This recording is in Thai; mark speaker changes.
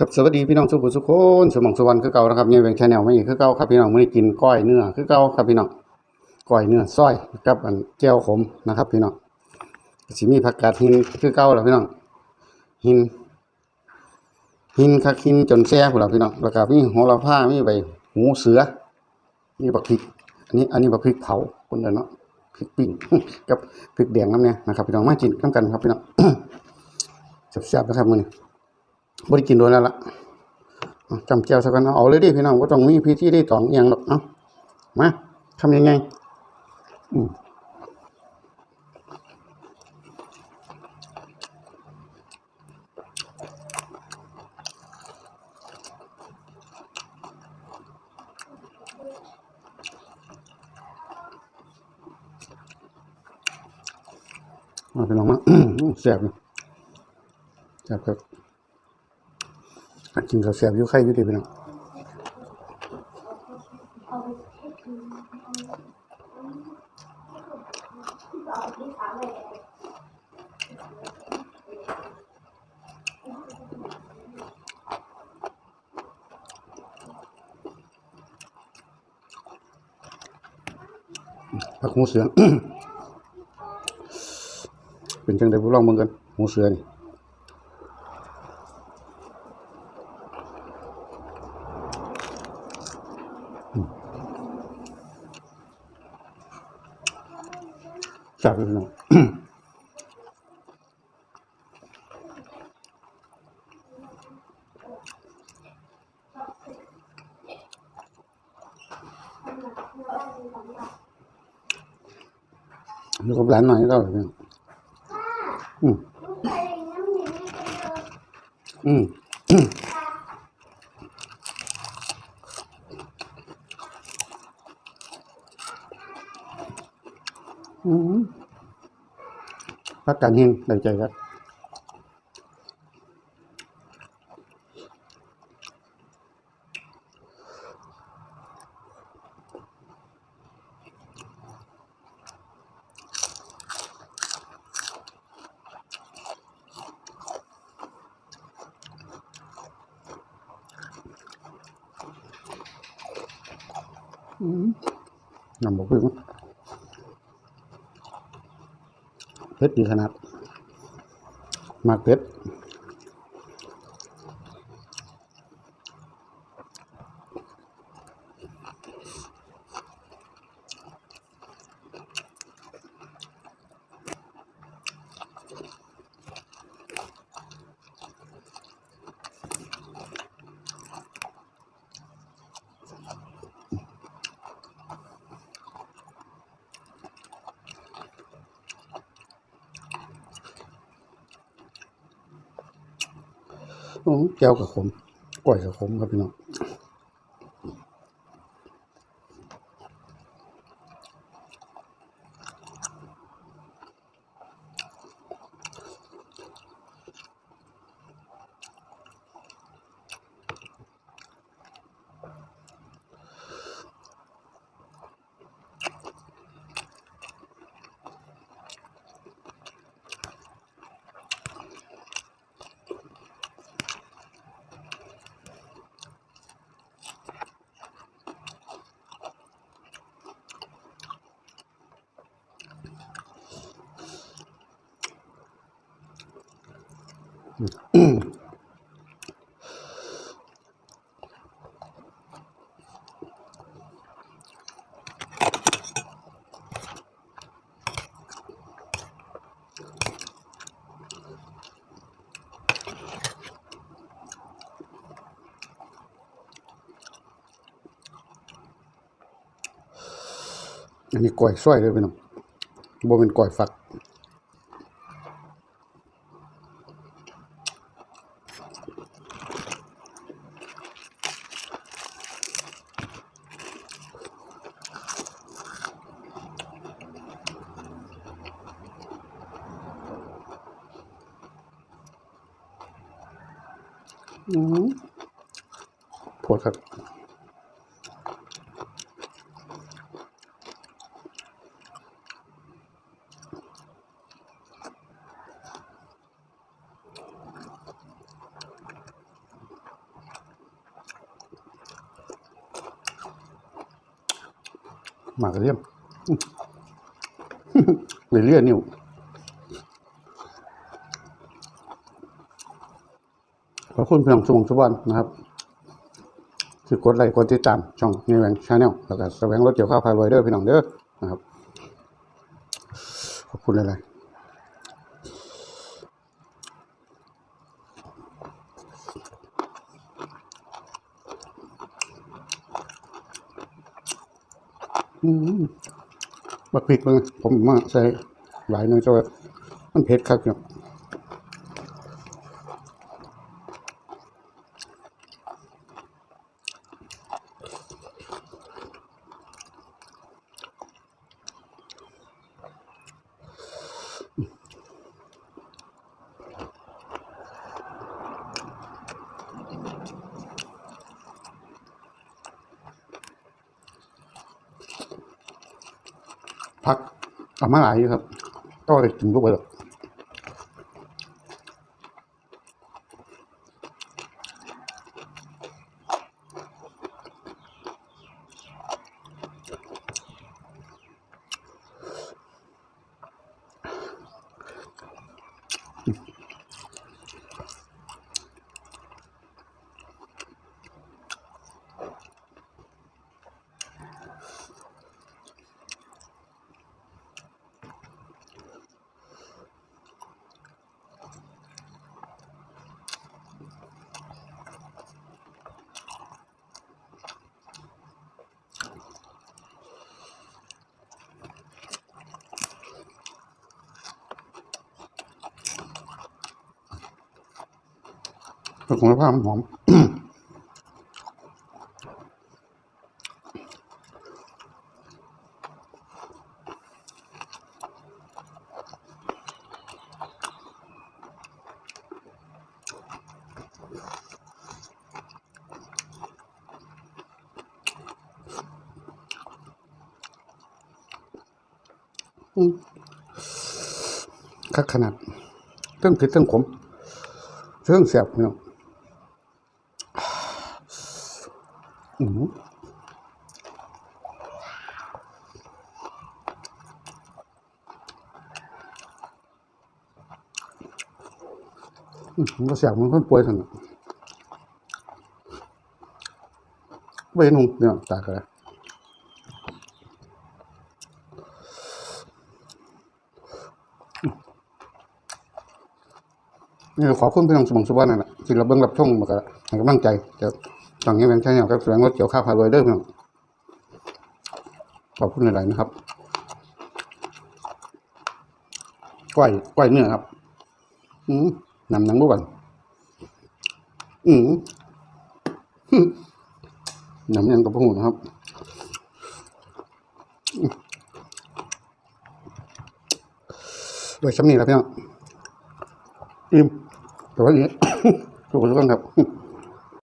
Speaker 1: ครับสวัสดีพี่น้องสุขุมสุขคนสมองสวรรค์คือเก่านะครับยังเป็นชาแนลไมาอีกคือเก่าครับพี่น้องไมื้อนี้กินก้อยเนื้อคือเก่าครับพี่น้องก้อยเนื้อซอยกับอันแก้วขมนะครับพี่น้องสิมีผักกาดหินคือเก่าแล้วพี่น้องหิน หินคักหินจนแซ่พุ่นล่ะพี่น้องแล้วก็มีโหระพามีใบหูเสือมีบักพริก อันนี้อันนี้บักพริกเผาคนเดียวเนาะพริกปิ้งกับพริกแดงน้ำเนี่ยนะครับพี่น้องมากินน้ำกันครับพี่น้องแซ่บๆนะครับมือนี้ บ่ได้กินโดนแล้วล่ะจำเจียวสักกันเอาเลยดิพี่น้องบ่ต้องมีพิธีได้ตองอย่างหรอกเอ้ามาทำยังไงอืมมาพี่น้องมาแซ่บอยู่แซ่บครับ กินข้าวแซ่บอยู่ไข่อยู่ดีพี่น้องผักหูเสือ เป็นจังได๋บ่ลองเบิ่งกันหูเสือนี่ จับเลยพี่น้องดูกับร้า นหน่อยก็ได้พี่น้องอืมอืมอืมอืมพักการ เฮงได้ใจครับนำบอกพึ่งเผ็ดดีขนาดมากเผ็ด โอ้แก้วกับขมกล้วยกับขมครับพี่น้อง อันนี้ก้อยส้อยเลยพี่น้องบ่เป็นก้อยฝัก อืดครับมากระเทียมเรื่อยๆนิ่ว คุณเพียงสมองสุวรรณนะครับคือกดไลค์กดติดตามช่องในแหวงชาแนลแล้วก็แสวงรถเกี่ยวข้าวพารวยเด้อพี่น้องเด้อนะครับ ขอบคุณหลายๆอืมบักพริกเลยผมมาใส่หลายหน่อยจะว่ามันเผ็ดครับเนาะ พักเอามาหลายอยู่ครับก็เลยกินทุกวันหรอกเพื่อคุณภาพมันหอมอืมคักขนาดเรื่องผิดเรื่องขมเรื่องแสบเนาะ อืมอืมก็แสบมันคนป่วยทั้งนั้นเวยนุ่งเนี่ยตากระนี่ขอบคุณพี่น้องสมองสุวรรณนั่นแหละที่เราเบิ่งรับชมมาก็ให้กำลังใจจะ ตอนนี้แบงค์ใช้แนวกับแสดงรถเกี่ยวข้าวพารวยเด้อพี่น้องขอบคุณหลายๆนะครับก้อยก้อยเนื้อครับ อืมนำหนังบุบันอืมฮึนำยังกับพวกหูนะครับอืมโดยชั้นนี้แล้วพี่น้องอิ่มแต่ว่าอย่างนี้ถูกทุกคนครับ